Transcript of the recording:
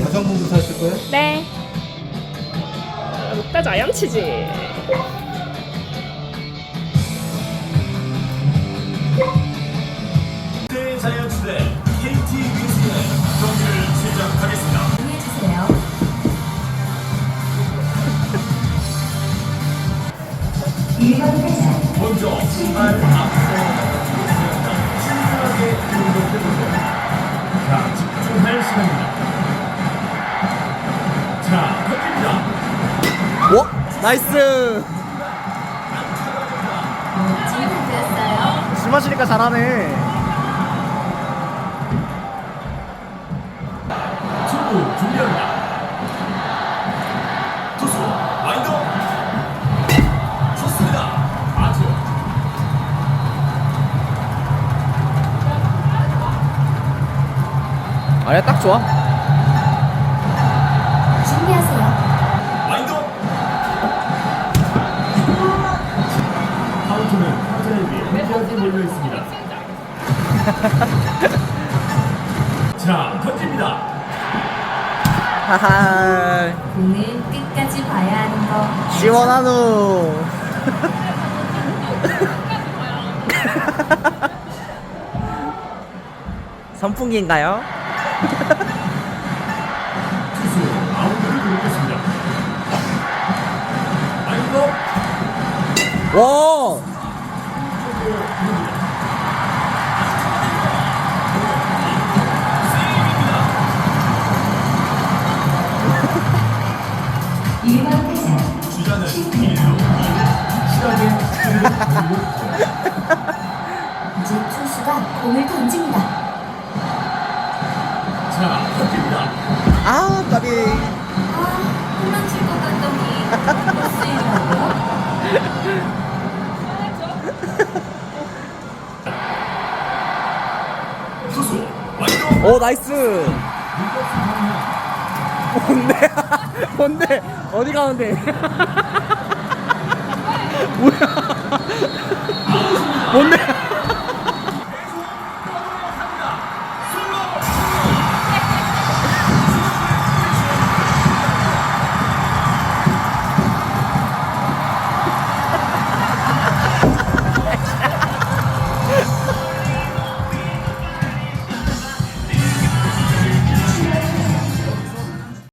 여성분도 사실 거예요? 네. 롯데 자이언츠지. 롯데 자이언츠 대 KT 위즈의 경기를 시작하겠습니다. 해주세요. 먼저 신발 앞서 오! 나이스! 진행되었어요. 술 마시니까 잘하네. 투구 준비합니다. 투수 와인더 좋습니다. 아주 아니야, 딱 좋아. 한편에 몰려 있습니다. 자, 던집니다. 하하. 공은 끝까지 봐야 하는 거. 시원하누. 선풍기인가요? 투수 아웃을 누르겠습니다. 와인더 와! 이제 투수가 공을 던집니다. 자, 던집니다. 아, 까비. 아, 홈런 칠것 같더니. 투수 와인더 오, 나이스. 뭔데? 뭔데? 어디 가는데? 뭐야? 뭔데?